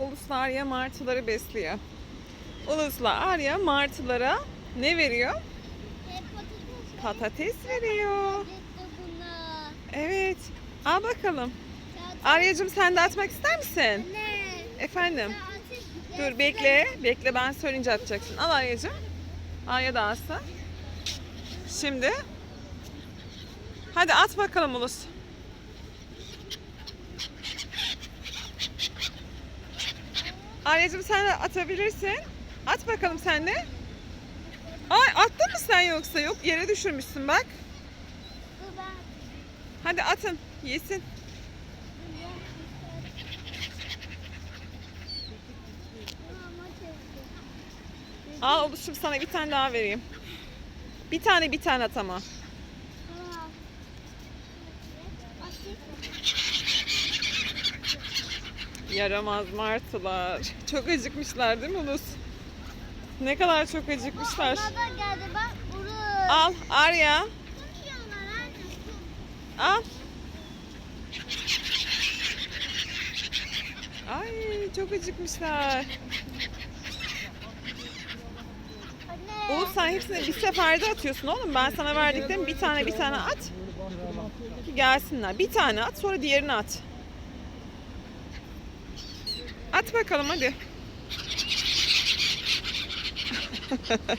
Ulus'la Arya martıları besliyor. Ulus'la Arya martılara ne veriyor? Hep patates. Veriyor. Evet. Al bakalım. Arya'cığım sen de atmak ister misin? Efendim? Dur bekle. Bekle ben söyleyince atacaksın. Al Arya'cığım. Arya da atsın. Şimdi. Hadi at bakalım Ulus. Arya'cığım sen de atabilirsin. At bakalım sen de. Ay attın mı sen yoksa? Yok yere düşürmüşsün bak. Hadi atın. Yesin. Al Ulus'cum sana bir tane daha vereyim. Bir tane bir tane at ama. Yaramaz martılar. Çok acıkmışlar değil mi Ulus? Ne kadar çok acıkmışlar. Baba geldi bak vurur. Al Arya. Al. Ay çok acıkmışlar. Ulus sen hepsini bir seferde atıyorsun oğlum. Ben sana verdiklerimi bir tane bir tane at. Ki gelsinler. Bir tane at sonra diğerini at. At bakalım hadi. Da.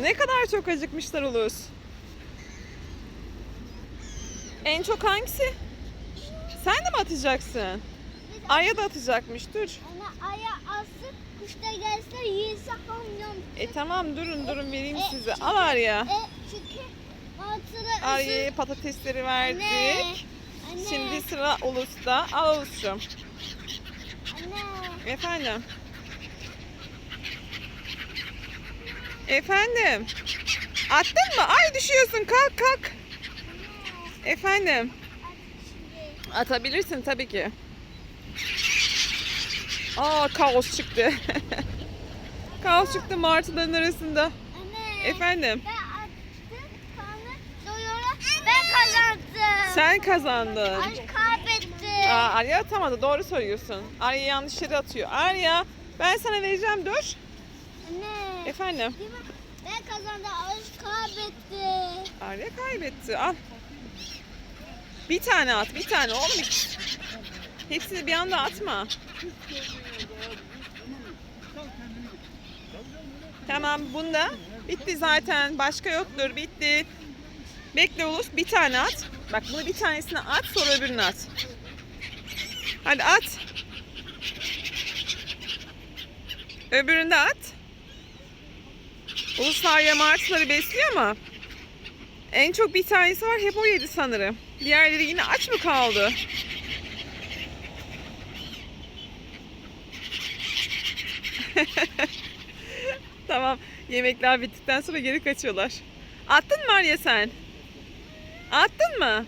Ne kadar çok acıkmışlar Ulus. En çok hangisi? Sen de mi atacaksın? Arya da atacakmış dur. Anne aya asıp kuşta gelse yiyse hamyam. E tamam durun durun vereyim E, size. çünkü- Al Arya. E çünkü Arya'ya patatesleri verdik. Anne. Anne. Şimdi sıra Ulus'ta. Al Ulus'cum. Anne. Efendim. Efendim. Attın mı? Ay düşüyorsun. Kalk kalk. Efendim. Şimdi. Atabilirsin tabii ki. Aa kaos çıktı. kaos çıktı martıların arasında. Anne. Efendim. Ben attım kanı doyura. Ben kazandım. Sen kazandın. Ay kaybetti. Aa, Arya atamadı. Doğru söylüyorsun. Arya yanlış yere atıyor. Arya ben sana vereceğim dur. Anne. Efendim. Ben kazandım. Ay kaybetti. Arya kaybetti. Al. Bir tane at. Bir tane oğlum. Hepsini bir anda atma. Tamam bunda bitti zaten. Başka yoktur. Bitti. Bekle Ulus. Bir tane at. Bak bunu bir tanesini at sonra öbürünü at. Hadi at. Öbürünü de at. Ulus Arya martıları besliyor ama en çok bir tanesi var. Hep o yedi sanırım. Diğerleri yine aç mı kaldı? tamam. Yemekler bittikten sonra geri kaçıyorlar. Attın mı Arya sen? Attın mı?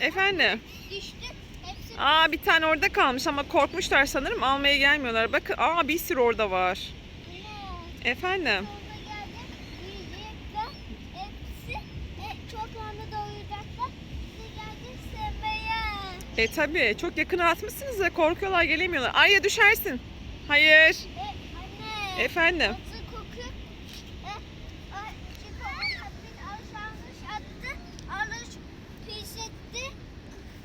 Efendim? Düştü. Hepsi Aa bir tane orada kalmış ama korkmuşlar sanırım. Almaya gelmiyorlar. Bakın aa bir sürü orada var. anne. Efendim? E. E tabi çok yakına atmışsınız da korkuyorlar gelemiyorlar. Arya düşersin. Hayır. E, anne. Efendim? Nasıl kokuyor? E, ay, çünkü o kapıyı alışanmış attı. Alış pis etti.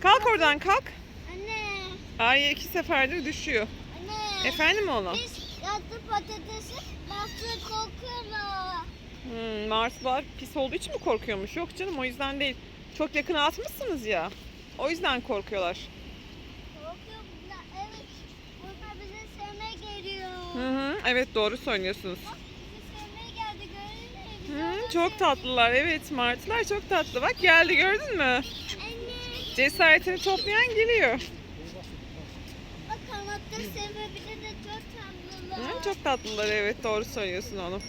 Kalk oradan kalk. Anne. Arya iki seferdir düşüyor. Anne. Efendim oğlum? Biz yattı patatesi bastı korkuyorlar. Hmm, Marslılar pis olduğu için mi korkuyormuş? Yok canım o yüzden değil. Çok yakına atmışsınız ya. O yüzden korkuyorlar. Korkuyor bunlar. Evet. Bunlar bizi sevmeye geliyor. Hı hı, evet doğru söylüyorsunuz. Bak geldi? Hı, çok tatlılar evet martılar çok tatlı. Bak geldi gördün mü? Cesaretini toplayan geliyor. Bak kanatları sevebilir de çok tatlılar. Hı, çok tatlılar evet doğru söylüyorsun oğlum.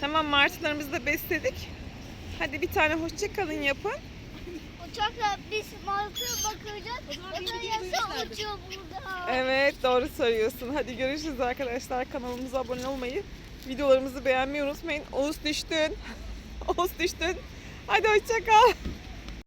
Tamam martılarımızı da besledik. Hadi bir tane hoşça kalın yapın. Uçakla biz markaya bakacağız. Yasa uçuyor burada. Evet doğru söylüyorsun. Hadi görüşürüz arkadaşlar. Kanalımıza abone olmayı, videolarımızı beğenmeyi unutmayın. Oğuz düştün. Oğuz düştün. Hadi hoşça kal.